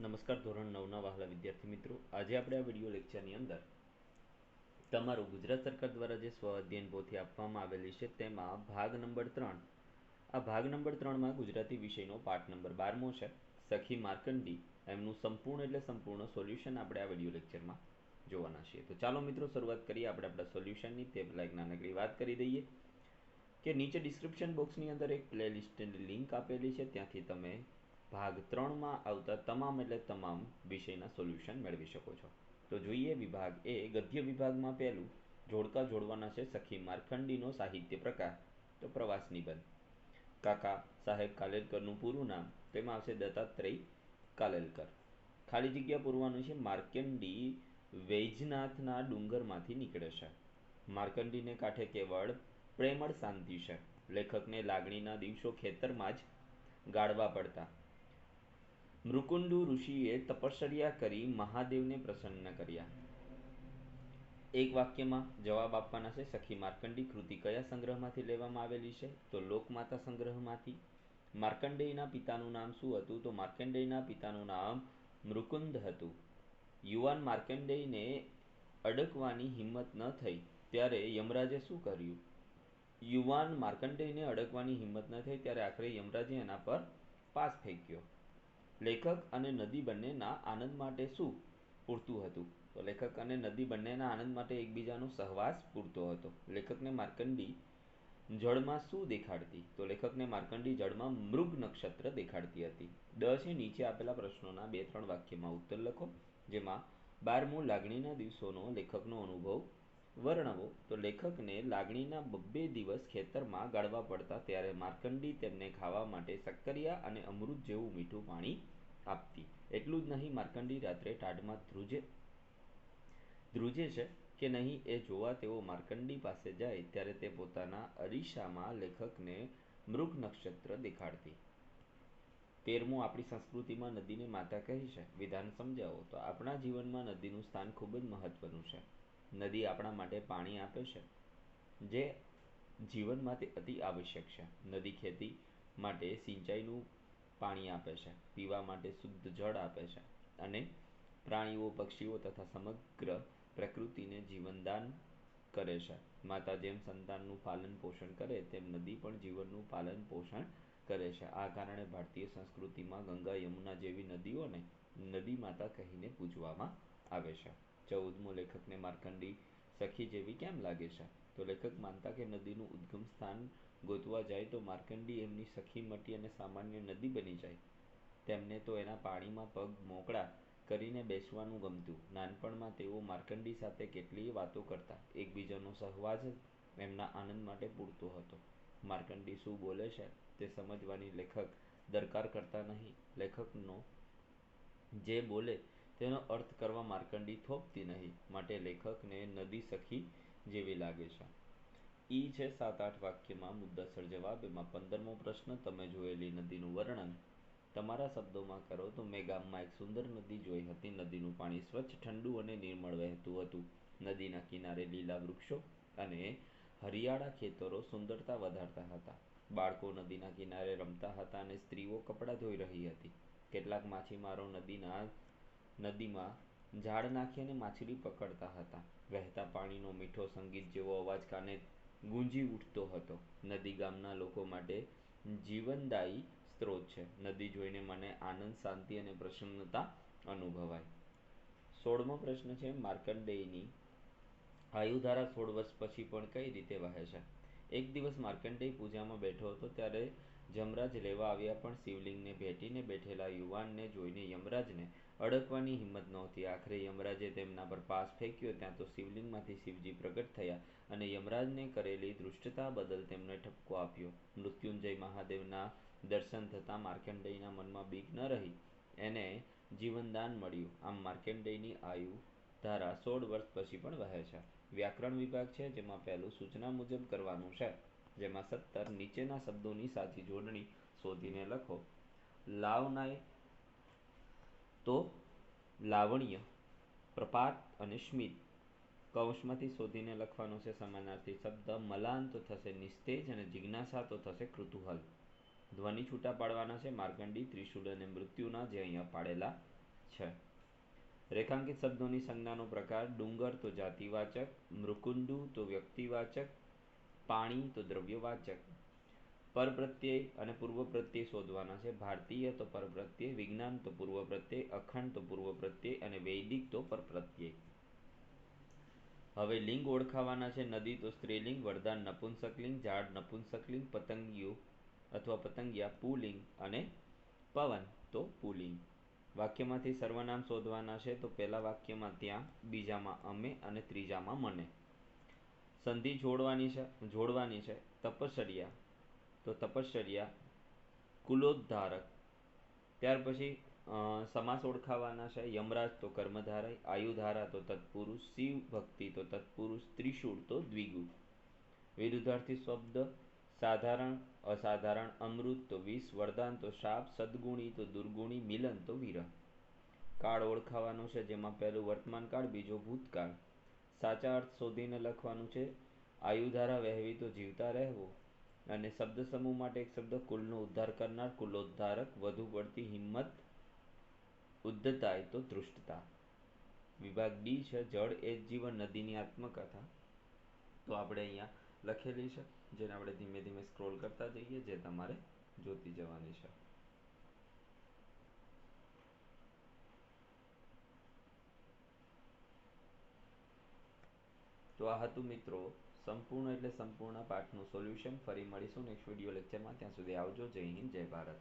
નમસ્કાર, ધોરણ નવના વહાલા વિદ્યાર્થી મિત્રો. આજે આપણે આ વીડિયો લેક્ચરની અંદર તમારું ગુજરાત સરકાર દ્વારા જે સ્વ અધ્યયન પોથી આપવામાં આવેલી છે, તેમાં ભાગ નંબર ત્રણ. આ ભાગ નંબર ત્રણમાં ગુજરાતી વિષયનો પાઠ નંબર બારમો છે. સખી માર્કંડી, એમનું સંપૂર્ણ એટલે સંપૂર્ણ સોલ્યુશન આપણે આ વીડિયો લેક્ચરમાં જોવાના છીએ. તો ચાલો મિત્રો, શરૂઆત કરીએ આપણે આપણા સોલ્યુશનની તે પહેલાં એક નાનકડી વાત કરી દઈએ કે નીચે ડિસ્ક્રિપ્શન બોક્સની અંદર એક પ્લેલિસ્ટની લિંક આપેલી છે. ત્યાંથી તમે ભાગ ત્રણમાં આવતા તમામ એટલે તમામ વિષયના સોલ્યુશન મેળવી શકો છો. તો જોઈએ વિભાગ એ ગદ્ય વિભાગમાં પહેલું, જોડકા જોડવાના છે સખી માર્ખંડીનો સાહિત્ય પ્રકાર. તો પ્રવાસ નિબંધ. કાકા સાહેબ કાલેલકરનું પૂરું નામ, તેમાં આવશે દત્તાત્રેય કાલેલકર. ખાલી જગ્યા પૂરવાનું છે માર્કંડી વૈજનાથના ડુંગરમાંથી નીકળે છે. માર્કંડીને કાંઠે કેવળ પ્રેમળ શાંતિ છે. લેખકને લાગણીના દિવસો ખેતરમાં જ ગાળવા પડતા. મૃકુંડુ ઋષિએ તપશ્ચર્યા કરી મહાદેવને પ્રસન્ન કર્યા. એક વાક્યમાં જવાબ આપવાના છે, સખી માર્કંડી કૃતિ કયા સંગ્રહમાંથી લેવામાં આવેલી છે? તો લોકમાતા સંગ્રહમાંથી. માર્કંડેયના પિતાનું નામ શું હતું? તો માર્કંડેયના પિતાનું નામ મૃકુંદ હતું. યુવાન માર્કંડેયને અડકવાની હિંમત ન થઈ, ત્યારે યમરાજે શું કર્યું? યુવાન માર્કંડેયને અડકવાની હિંમત ન થઈ, ત્યારે આખરે યમરાજે એના પર પાસ ફેંક્યો. લેખક અને નદી બંનેના આનંદ માટે શું પૂરતું હતું? તો લેખક અને નદી બંનેના આનંદ માટે એકબીજાનો સહવાસ પૂરતો હતો. લેખકને માર્કંડી જળમાં શું દેખાડતી? તો લેખકને માર્કંડી જળમાં મૃગ નક્ષત્ર દેખાડતી હતી. દસ એ નીચે આપેલા પ્રશ્નોના બે ત્રણ વાક્યમાં ઉત્તર લખો, જેમાં બારમું લાગણીના દિવસોનો લેખકનો અનુભવ વર્ણવો તો લેખકને લાગણીના બબ્બે દિવસ ખેતરમાં ગાળવા પડતા ત્યારે માર્કંડી તેમને ખાવા માટે સક્કરિયા અને અમૃત જેવું મીઠું પાણી આપતી. એટલું જ નહીં, માર્કંડી રાત્રે ટાઢમાં ધ્રુજે ધ્રુજે છે કે નહીં એ જોવા તેઓ માર્કંડી પાસે જાય ત્યારે તે પોતાના અરીસામાં લેખકને મૃગ નક્ષત્ર દેખાડતી. તેરમું આપણી સંસ્કૃતિમાં નદીને માતા કહી છે. વિધાન સમજાવો. તો આપણા જીવનમાં નદીનું સ્થાન ખૂબ જ મહત્વનું છે. નદી આપણા માટે પાણી આપે છે, જે જીવન માટે અતિ આવશ્યક છે. નદી ખેતી માટે સિંચાઈનું પાણી આપે છે, પીવા માટે શુદ્ધ જળ આપે છે અને પ્રાણીઓ, પક્ષીઓ તથા સમગ્ર પ્રકૃતિને જીવનદાન કરે છે. માતા જેમ સંતાનનું પાલન પોષણ કરે, તેમ નદી પણ જીવનનું પાલન પોષણ કરે છે. આ કારણે ભારતીય સંસ્કૃતિમાં ગંગા, યમુના જેવી નદીઓને નદી માતા કહીને પૂજવામાં આવે છે. ચૌદમો લેખકને માર્કંડી સખી જેવી કેમ લાગે છે? તો લેખક માનતા કે નદીનું ઉદ્ગમ સ્થાન ગોતવા જાય તો માર્કંડી એમની સખી મટી અને સામાન્ય નદી બની જાય. તેમને તો એના પાણીમાં પગ મોકળા કરીને બેસવાનું ગમતું. નાનપણમાં તેઓ માર્કંડી સાથે કેટલીય વાતો કરતા. એકબીજાનો સહવાસ એમના આનંદ માટે પૂરતો હતો. માર્કંડી શું બોલે છે તે સમજવાની લેખક દરકાર કરતા નહીં. લેખકનો જે બોલે તેનો અર્થ કરવા માર્કંડી થોપતી નહીં, માટે લેખકને નદી સખી જેવી લાગે છે. ઈ છે સાત આઠ વાક્યમાં મુદ્દાસર જવાબ, એમાં પંદરમો પ્રશ્ન, તમે જોયેલી નદીનું વર્ણન. તમારા શબ્દોમાં કરો તો મેં ગામમાં એક સુંદર નદી જોઈ હતી. નદીનું પાણી સ્વચ્છ, ઠંડુ અને નિર્મળ વહેતું હતું. નદીના કિનારે લીલા વૃક્ષો અને હરિયાળા ખેતરો સુંદરતા વધારતા હતા. બાળકો નદીના કિનારે રમતા હતા અને સ્ત્રીઓ કપડાં ધોઈ રહી હતી. કેટલાક માછીમારો નદીના નદીમાં ઝાડ નાખી અને માછલી પકડતા હતા. વહેતા પાણીનો મીઠો સંગીત જેવો અવાજ કાને ગુંજી ઉઠતો હતો. નદી ગામના લોકો માટે જીવનદાયી સ્ત્રોત છે. નદી જોઈને મને આનંદ, શાંતિ અને પ્રસન્નતા અનુભવાય. સોળમો પ્રશ્ન છે માર્કંડેયની આયુધારા સોળ વર્ષ પછી પણ કઈ રીતે વહે છે? એક દિવસ માર્કંડેય પૂજામાં બેઠો હતો ત્યારે જમરાજ લેવા આવ્યા પણ શિવલિંગને ભેટીને બેઠેલા યુવાનને જોઈને યમરાજને અડકવાની હિંમત નહોતી. આખરે યમરાજે તેમના પર પાસ ફેંક્યો, ત્યાં તો શિવલિંગમાંથી શિવજી પ્રગટ થયા અને યમરાજને કરેલી દૃષ્ટતા બદલ તેમને ઠપકો આપ્યો. મૃત્યુંજય મહાદેવના દર્શન થતાં માર્કંડેયના મનમાં બીક ન રહી, એને જીવનદાન મળ્યું. આમ માર્કંડેયની આયુ ધારા સોળ વર્ષ પછી પણ વહે છે. વ્યાકરણ વિભાગ છે જેમાં પહેલું સૂચના મુજબ કરવાનું છે. જેમાં સત્તર નીચેના શબ્દોની સાચી જોડણી શોધીને લખો. લાવનાય તો લાવણ્ય, પ્રપાત અને સ્મિત. કૌંસમાંથી શોધીને લખવાનો છે સમાનાર્થી શબ્દ. મલાન તો થશે નિસ્તેજ અને જિજ્ઞાસા તો થશે કૃતુહલ. ધ્વનિ છૂટા પાડવાના છે માર્ગંડી ત્રિશુલ અને મૃત્યુના જે અહીંયા પાડેલા છે. રેખાંકિત શબ્દોની સંજ્ઞાનો પ્રકાર ડુંગર તો જાતિવાચક, મૃકુંડુ તો વ્યક્તિવાચક પાણી તો દ્રવ્યવાચક. પરપ્રત્યય અને પૂર્વ પ્રત્યય શોધવાના છે. ભારતીય તો પરપ્રત્યય વિજ્ઞાન તો પૂર્વ પ્રત્યય, અખંડ તો પૂર્વ પ્રત્યય અને વૈદિક તો પરપ્રત્યય હવે લિંગ ઓળખાવાના છે. નદી તો સ્ત્રીલિંગ, વરદાન નપુંસકલિંગ, ઝાડ નપુંસકલિંગ, પતંગિયું અથવા પતંગિયા પુલિંગ અને પવન તો પુલિંગ. વાક્યમાંથી સર્વનામ શોધવાના છે. તો પહેલા વાક્યમાં ત્યાં, બીજામાં અમે અને ત્રીજામાં મને. સંધિ જોડવાની છે જોડવાની છે, તપશ્ચર્યા. તો તપશ્ચર્યા, કુલોદ્ધારક. ત્યાર પછી સમાસ ઓળખાવાના છે, યમરાજ તો કર્મધારય, આયુધારા તો તત્પુરુષ, શિવ ભક્તિ તો તત્પુરુષ, ત્રિશૂળ તો દ્વિગુ. વિરુદ્ધાર્થી શબ્દ, સાધારણ, અસાધારણ, અમૃત તો વિષ, વરદાન તો શાપ, સદગુણી તો દુર્ગુણી, મિલન તો વિરહ. કાળ ઓળખાવાનો છે, જેમાં પહેલું વર્તમાન કાળ બીજો ભૂતકાળ. સાચા અર્થ શોધીને લખવાનું છે, આયુધારા વહેવી તો જીવતા રહેવું. અને શબ્દ સમૂહ માટે એક શબ્દ, કુલનો ઉદ્ધાર કરનાર કુલોદ્ધારક વધુ પડતી હિંમત ઉદ્ધતાય તો ધૃષ્ટતા. વિભાગ બી છે, જળ એ જ જીવન નદીની આત્મકથા. તો આપણે અહીંયા લખેલી છે, જેને આપણે ધીમે ધીમે સ્ક્રોલ કરતા જઈએ, જે તમારે જોતી જવાની છે. તો આ હતું મિત્રો સંપૂર્ણ એટલે સંપૂર્ણ પાઠનું સોલ્યુશન ફરી મળીશું નેક્સ્ટ વીડિયો લેક્ચરમાં ત્યાં સુધી આવજો. જય હિન્દ, જય ભારત.